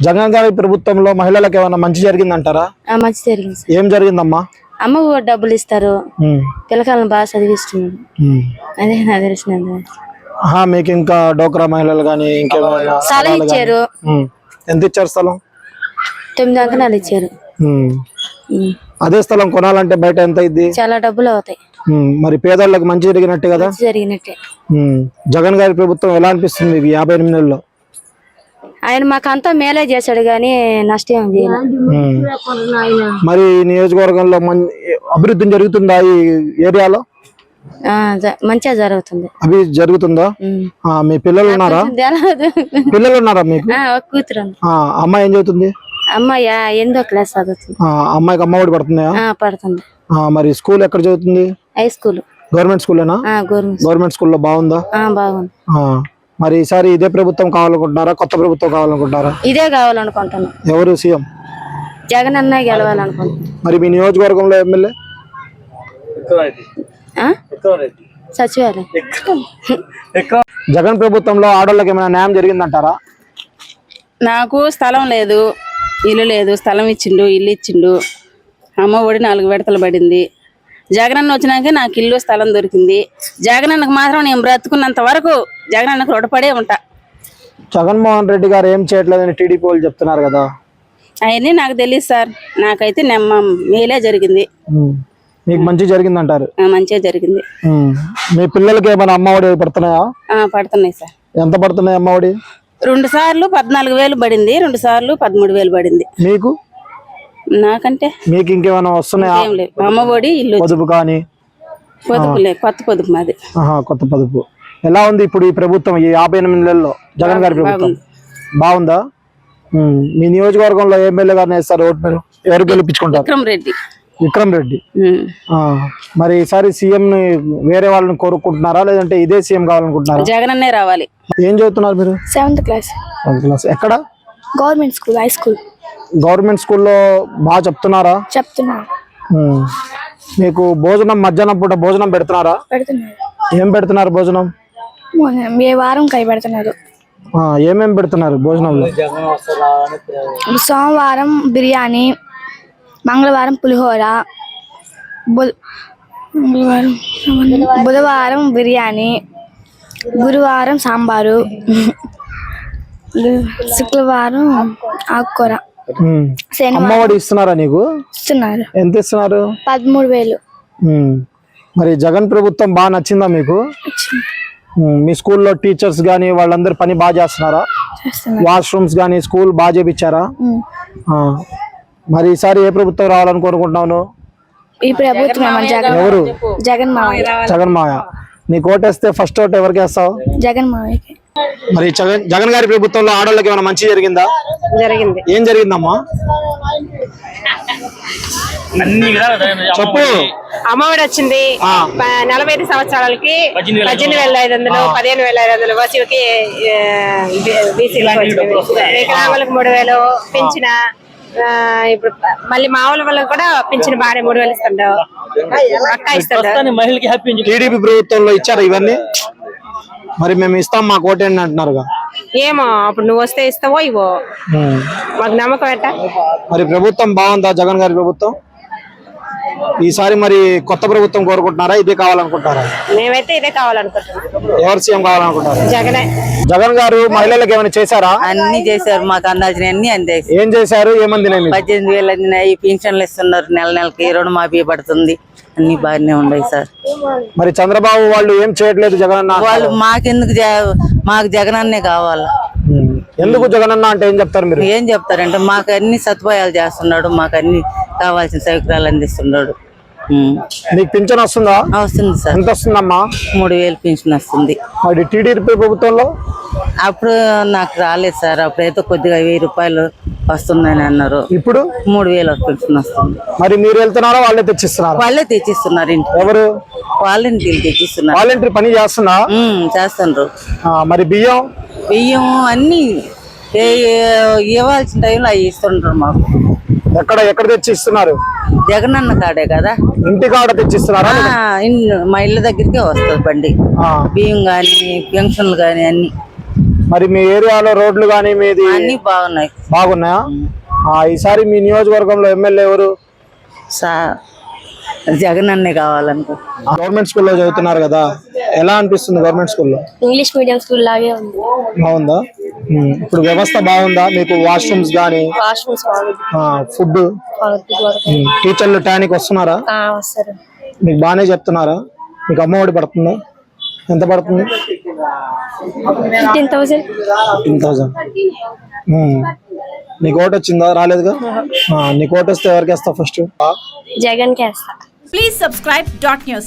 జగన్ గారి ప్రభుత్వంలో మహిళలకు ఏమైనా మంచి జరిగిందంటారా? ఆ, మంచి జరిగింది సార్. ఏం జరిగిందమ్మా? అమ్మ కూడా డబ్బులు ఇస్తారు. ఉమ్, పిల్లకాయలను బాగా చదివిస్తున్నారు ఉమ్. అదే ఆహా, మీకు ఇంకా డోక్రా మహిళలు కానీ ఇంకేమైనా స్థలం ఇచ్చారు. ఉమ్. ఎంత ఇచ్చారు స్థలం? తొమ్మిది అంకణాలు ఇచ్చారు. ఉమ్. ఉమ్. అదే స్థలం కొనాలంటే బయట ఎంత అయింది చాలా డబ్బులు అవుతాయి. మరి పేదోళ్ళకి మంచి జరిగినట్టే కదా? మంచి జరిగినట్టే. ఉమ్. జగన్ గారి ప్రభుత్వం ఎలా అనిపిస్తుంది మీకు యాభై ఎనిమిది నెలల్లో? ఆయన మాకంతా మేలే చేశాడు కానీ నష్టం. మరి నియోజకవర్గంలో అభివృద్ధి జరుగుతుందా ఈ ఏరియాలో? మంచిగా జరుగుతుంది. అభివృద్ధి జరుగుతుందా? మీ పిల్లలు ఉన్నారా? పిల్లలు ఉన్నారా మీకు? కూతురు అమ్మాయి ఏం చదువుతుంది? అమ్మ యా- ఎనిమిదో క్లాస్ చదువుతుంది. ఆ, అమ్మాయికి పడుతున్నాయా ఆ, పడుతుంది. ఆ, మరి స్కూల్ ఎక్కడ చదువుతుంది? High school. గవర్నమెంట్ స్కూలేనా? గవర్నమెంట్ గవర్నమెంట్ స్కూల్లో బాగుందా? ఆ, బాగుంది. ఆ, మరి ఈసారి ఇదే ప్రభుత్వం కావాలనుకుంటున్నారా? కొత్త ప్రభుత్వం కావాలనుకుంటున్నారా? ఇదే కావాలనుకుంటున్నాం. ఎవరు సీఎం? జగన్ అన్న గెలవాలనుకుంటున్నాం. మరి మీ నియోజకవర్గంలో ఎమ్మెల్యే? సచివాలయం. జగన్ ప్రభుత్వంలో ఆడోళ్ళకి ఏమైనా న్యాయం జరిగిందంటారా? నాకు స్థలం లేదు ఇల్లు లేదు స్థలం ఇచ్చిండు ఇల్లు ఇచ్చిండు. అమ్మ ఒడి నాలుగు విడతలు పడింది. జగనన్న వచ్చినాక నాకు ఇల్లు స్థలం దొరికింది. జగనన్నకు మాత్రం నేను బ్రతుకున్నంత వరకు జగనన్నకు రుణపడే ఉంటా. జగన్మోహన్ రెడ్డి గారు ఏం చేయట్లేదని టీడీపీ వాళ్ళు చెప్తున్నారు కదా. అవన్నీ నాకు తెలియదు సార్. నాకైతే నెమ్మ మేలే జరిగింది. మీకు మంచి జరిగిందంటారు. ఆ, మంచిగా జరిగింది. మీ పిల్లలకి ఏమైనా అమ్మఒడి పడుతున్నాయా? పడుతున్నాయి సార్. ఎంత పడుతున్నాయి అమ్మఒడి రెండు సార్లు పద్నాలుగు వేలు పడింది రెండు సార్లు పదమూడు వేలు పడింది. మీకు? నాకంటే మీకు ఇంకేమైనా వస్తున్నాయా? ఏం లేదు అమ్మ ఒడి ఇల్లు పొదుపు కానీ? పొదుపు లేదు కొత్త పొదుపు మాది. కొత్త పొదుపు. ఎలా ఉంది ఇప్పుడు ఈ ప్రభుత్వం? ఈ యాభై ఎనిమిది నెలల్లో జగన్ గారి ప్రభుత్వం. బాగుందా. మీ నియోజకవర్గంలో ఎమ్మెల్యే గారిని వేస్తారు ఓటు మీరు? ఎవరు గెలిపించుకుంటారు? విక్రమ్ రెడ్డి. విక్రమ్ రెడ్డి. మరి ఈసారి సీఎం ని వేరే వాళ్ళని కోరుకుంటున్నారా? లేదంటే ఇదే సీఎం కావాలనుకుంటున్నారా? జగనన్నే రావాలి. ఏం చదువుతున్నారు మీరు? సెవెంత్ క్లాస్ సెవెంత్ క్లాస్ ఎక్కడ? Government school high school government స్కూల్లో బాగా చెప్తున్నారా? ఉమ్. మీకు భోజనం మధ్యాహ్నం పూట భోజనం పెడుతున్నారా? పెడుతున్నారు ఏం పెడుతున్నారు భోజనం? మొన్న ఏ వారం కై పెడుతున్నారు. ఆ, ఏమేం పెడుతున్నారు భోజనంలో? సోమవారం బిర్యానీ మంగళవారం పులిహోర బుధ- మంగళవారం బుధవారం బిర్యానీ గురువారం సాంబారు శుక్రవారం ఆకుకూర. అమ్మఒడి ఇస్తున్నారా నీకు? ఇస్తున్నారు. ఎంత ఇస్తున్నారు? పదమూడు వేలు. మరి జగన్ ప్రభుత్వం బాగా నచ్చిందా మీకు. మీ స్కూల్లో టీచర్స్ కానీ వాళ్ళందరూ పని బాగా చేస్తున్నారా? వాష్రూమ్స్ కానీ స్కూల్ బాగా చేపించారా. మరి ఈసారి ఏ ప్రభుత్వం రావాలని కోరుకుంటున్నాను ఈ ప్రభుత్వం ఎవరు? జగన్ మావయ్య. జగన్ మాయ నీకు ఓటేస్తే ఫస్ట్ ఓటు ఎవరికి వేస్తావు? జగన్ మావయ్యకి. మరి జగన్ జగన్ గారి ప్రభుత్వంలో ఆడవాళ్ళకి ఏమైనా మంచి జరిగిందా? జరిగింది. ఏం జరిగిందమ్మా? చెప్పు. అమ్మఒడి వచ్చింది. నలభై ఐదు సంవత్సరాలకి పద్దెనిమిది వేల ఐదు వందలు. పదిహేను వేల ఐదు వందలు బీసీలకు వికలాంగులకు మూడు వేలు పెంచిన ఇప్పుడు మళ్ళీ మామూలు వాళ్ళకి కూడా పెంచిన బాగానే మూడు వేలు ఇస్తుండ్రు టీడీపీ ప్రభుత్వంలో ఇచ్చారా ఇవన్నీ? మరి మేము ఇస్తాం మాకు ఓటేయండి అంటున్నారుగా. ఏమో అప్పుడు నువ్వు వస్తే ఇస్తావో ఇవో. మాకు నమ్మకం ఎట్ట మరి ప్రభుత్వం బాగుందా జగన్ గారి ప్రభుత్వం? ఈసారి మరి కొత్త ప్రభుత్వం కోరుకుంటున్నారా? ఇదే కావాలనుకుంటారా మేమైతే ఇదే కావాలనుకుంటున్నాం. ఎవరు సీఎం కావాలనుకుంటారు జగనే. జగన్ గారు మహిళలకు ఏమైనా చేశారా? అన్ని చేశారు మాకు అందాల్సిన అన్ని అందేసి ఏం చేశారు? ఏమంది పద్దెనిమిది వేలు అందినాయి పింఛన్లు ఇస్తున్నారు నెల నెలకి రుణమాఫీ పడుతుంది. అన్ని బాగానే ఉన్నాయి సార్. మరి చంద్రబాబు వాళ్ళు ఏం చేయట్లేదు జగన్ అన్న? వాళ్ళు మాకెందుకు మాకు జగనన్నే కావాలా. ఉమ్. ఎందుకు జగన్ అన్న అంటే ఏం చెప్తారు మీరు? ఏం చెప్తారంటే మాకు అన్ని సదుపాయాలు చేస్తున్నాడు మాకు అన్ని కావాల్సిన సౌకర్యాలు అందిస్తున్నాడు. నీకు పింఛన్ వస్తుందా? వస్తుంది సార్. ఎంత వస్తుందమ్మా? మూడు వేలు పింఛన్ వస్తుంది. మరి టీడీపీ ప్రభుత్వంలో? అప్పుడు నాకు రాలేదు సార్. అప్పుడైతే కొద్దిగా వెయ్యి రూపాయలు వస్తుందని అన్నారు. ఇప్పుడు? మూడు వేలు పింఛన్ వస్తుంది. మరి మీరు వెళ్తున్నారా? వాళ్ళే తెచ్చిస్తున్నారా? వాళ్ళే తెచ్చిస్తున్నారు ఇంటి ఎవరు? వాలంటీర్లు తెచ్చిస్తున్నారు. వాలంటీర్ పని చేస్తున్నా? ఆ, మరి బియ్యం? బియ్యం అన్ని ఇవ్వాల్సిన టైంలో అవి ఇస్తుండ్రు మాకు. ఎక్కడ ఎక్కడ తెచ్చి ఇస్తున్నారు జగనన్న కాడే కదా. ఇంటి కాడ తెచ్చిస్తున్నారా? ఆ, ఇన్- మా ఇళ్ళ దగ్గరికే వస్తుంది బండి. ఆ, బియ్యం కానీ పెన్షన్లు కానీ అన్ని. మరి మీ ఏరియాలో రోడ్లు కానీ మీది అన్ని బాగున్నాయి. బాగున్నాయా? ఆ, ఈసారి మీ నియోజకవర్గంలో ఎమ్మెల్యే ఎవరు? సా జగన్ అన్నే కావాలనుకో. గవర్నమెంట్ స్కూల్లో చదువుతున్నారు కదా. ఎలా అనిపిస్తుంది గవర్నమెంట్ స్కూల్లో? ఇంగ్లీష్ మీడియం స్కూల్ లాగే ఉంది. బాగుందా? ఇప్పుడు వ్యవస్థ బాగుందా? మీకు వాష్రూమ్స్ కానీ వాష్రూమ్స్ ఫుడ్ టీచర్లు టైంకి వస్తున్నారా? వస్తారు. మీకు బాగానే చెప్తున్నారా? మీకు అమ్మఒడి పడుతుందా? ఎంత పడుతుంది? ఫిఫ్టీన్ థౌసండ్ నీకు ఓటు వచ్చిందా? రాలేదుగా? నీకు ఓటు వస్తే ఎవరికి వేస్తావు first Jagan Please subscribe dot news.